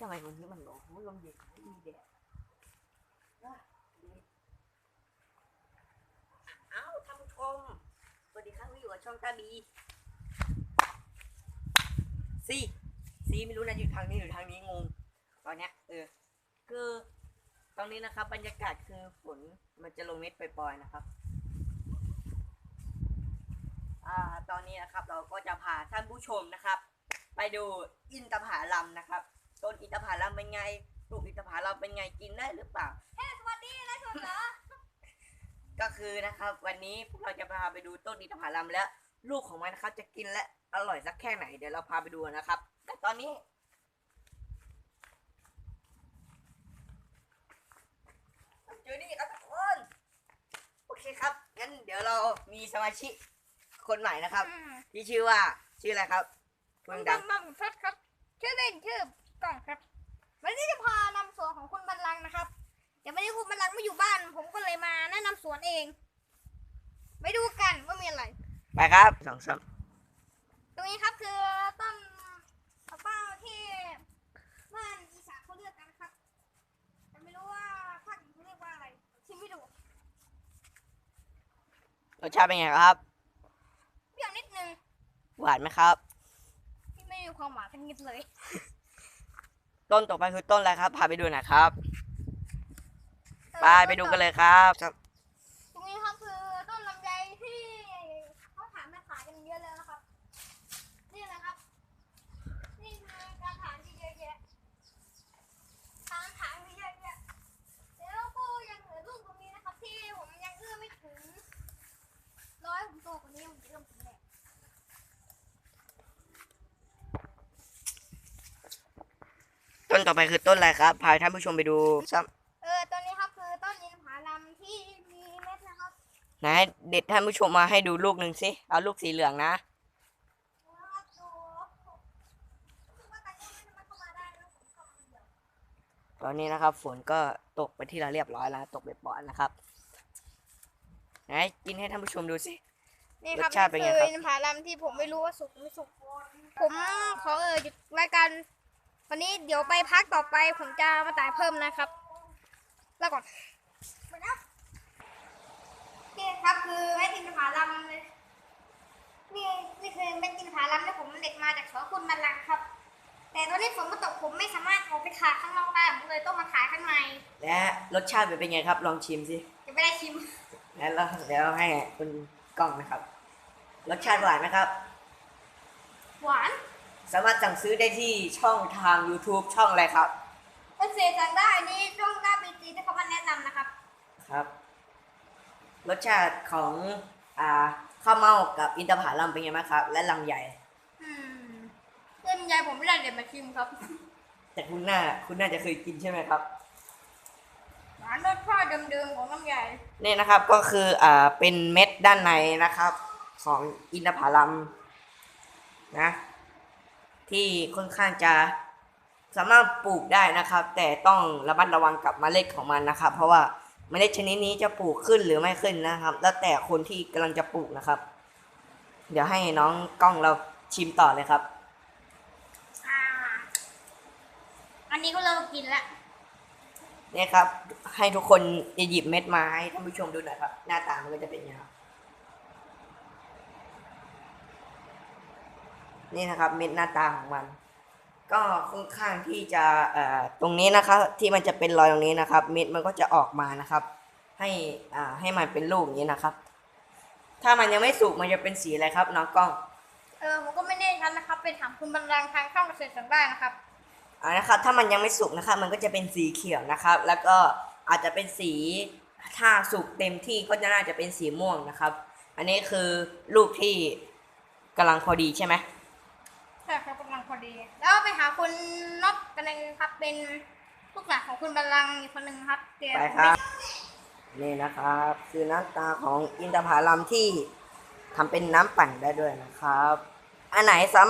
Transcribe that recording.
ทำไมวันนี้มันร้อนโอ้ยลมเย็นไม่มีแดดอะดีเอ้าท่านผู้ชมสวัสดีครับอยู่กับช่องตาบีซีซีไม่รู้นะอยู่ทางนี้หรือทางนี้งงตอนเนี้ยเออคือตรงนี้นะครับ บรรยากาศคือฝนมันจะลงเม็ดปล่อยๆนะครับ อ่าตอนนี้นะครับ เราก็จะพาท่านผู้ชมนะครับ ไปดูอินทผาลัมนะครับ ต้นอินทผลัมเป็นไงปลูกอินทผลัมเป็นไงกินได้หรือเปล่าสวัสดีนะชนเหรอก็คือนะครับ วันนี้พวกเราจะพาไปดูต้นอินทผลัมและลูกของมันนะครับ จะกินและอร่อยสักแค่ไหนเดี๋ยวเราพาไปดูนะครับ แต่ตอนนี้เจอนี่ครับทุกคนโอเคครับงั้นเดี๋ยวเรามีสมาชิกคนใหม่นะครับ ที่ชื่อว่าชื่ออะไรครับเพิ่งดัง มัมฟัดครับชื่อเล่นชื่อ กล่องครับ วันนี้จะพานำสวนของคุณบรรลังก์นะครับ เดี๋ยววันนี้คุณบรรลังก์ไม่อยู่บ้าน ผมก็เลยมาแนะนำสวนเอง ไปดูกันว่ามีอะไร ไปครับสองสามตรงนี้ครับคือต้นมะเป้าที่บ้านอีสานเขาเรียกกันนะครับ แต่ไม่รู้ว่าภาคอื่นเขาเรียกว่าอะไร ชิมไม่ดูรสชาติเป็นไงครับ เปรี้ยวนิดนึงหวานไหมครับ ที่ไม่มีความหวานทั้งนิดเลย ต้นต่อไปคือต้นอะไรครับ พาไปดูหน่อยครับเออไปไปดูกันเลยครับครับ ตรงนี้ครับคือต้นลำไยที่เขาถามมาขายกันเยอะเลยนะครับ นี่นะครับ นี่คือการถามที่เยอะแยะการถามที่เยอะแยะแล้วก็ยังเหลือลูกตรงนี้นะครับ ที่ผมยังเอื้อมไม่ถึงร้อยผมโตกว่านี้ผมจะเริ่มถึงแหละ ต้นต่อไปคือต้นอะไรครับ พาท่านผู้ชมไปดูซ้เออตัวนี้ครับคือต้นอินทผลัมที่มีเม็ดนะครับำไหนเด็ดท่านผู้ชมมาให้ดูลูกหนึ่งสิ เอาลูกสีเหลืองนะนะครับดูรู้สึกว่าตาก็ไม่สามารถเข้ามาได้แล้วผมเข้ามาคนเดียวตอนนี้นะครับ ฝนก็ตกไปที่เราเรียบร้อยแล้ว ตกไปปอนๆนะครับ ไหนกินให้ท่านผู้ชมดูสิ นี่ครับรสชาติเป็นไงครับ คืออินทผลัมที่ผมไม่รู้ว่าสุกหรือไม่สุกผมขอเออหยุดรายการวันนี้ เดี๋ยวไปพักต่อไปผมจะมาตายเพิ่มนะครับ แล้วก่อนนี่ครับคือเม็ดอินทผลัมเลยนี่นี่คือเม็ดอินทผลัมที่ผมเด็ดมาจากสวนคุณบรรลังก์ครับ แต่ตอนนี้ฝนมันตกผมไม่สามารถออกไปขายข้างนอกได้ผมเลยต้องมาขายข้างในและรสชาติเป็นไงครับ ลองชิมสิจะไม่ได้ชิมแล้วเราเดี๋ยวให้คุณกล้องนะครับ รสชาติหวานไหมครับหวาน สามารถสั่งซื้อได้ที่ช่องทาง YouTube ช่องอะไรครับเอฟซีสั่งได้นี่ช่องด้าบีจีที่เขามาแนะนำนะครับ ครับ รสชาติของอ่าข้าวเม่ากับอินทผลัมเป็นไงบ้างครับ และลำใหญ่อืมเพื่อนยายผมไม่ได้เด็ดมาชิมครับแต่คุณน่าคุณน่าจะเคยกินใช่ไหมครับ หวานรสชาติเดิมๆของน้ำใหญ่นี่นะครับก็คืออ่าเป็นเม็ดด้านในนะครับ ของอินทผลัมนะ ที่ค่อนข้างจะสามารถปลูกได้นะครับ แต่ต้องระมัดระวังกับเมล็ดของมันนะครับ เพราะว่าเมล็ดชนิดนี้จะปลูกขึ้นหรือไม่ขึ้นนะครับ แล้วแต่คนที่กำลังจะปลูกนะครับ เดี๋ยวให้น้องกล้องเราชิมต่อเลยครับอ่าอันนี้ก็เริ่มกินแล้วเนี่ยครับ ให้ทุกคนหยิบเม็ดมาให้ท่านผู้ชมดูหน่อยครับ หน้าตามันก็จะเป็นอย่างนี้ครับ นี่นะครับเม็ดหน้าตาของมัน ก็ค่อนข้างที่จะเอ่อตรงนี้นะครับที่มันจะเป็นรอยตรงนี้นะครับ เม็ดมันก็จะออกมานะครับ ให้อ่าให้มันเป็นลูกอย่างนี้นะครับ ถ้ามันยังไม่สุกมันจะเป็นสีอะไรครับน้องกล้องเออผมก็ไม่แน่ชัดนะครับไปถามคุณบรรลังก์ทางช่องเกษตรสั่งได้นะครับอ่านะครับถ้ามันยังไม่สุกนะครับ มันก็จะเป็นสีเขียวนะครับ แล้วก็อาจจะเป็นสีถ้าสุกเต็มที่ก็จะน่าจะเป็นสีม่วงนะครับ อันนี้คือลูกที่กำลังพอดีใช่ไหม ใช่ครับกำลังพอดี แล้วไปหาคุณนบกันเลยครับ เป็นลูกหลานของคุณบาลังอีกคนหนึ่งครับเดี๋ยวไปครับนี่นะครับ คือหน้าตาของอินทผลัมที่ทำเป็นน้ำปั่นได้ด้วยนะครับ อันไหนสาม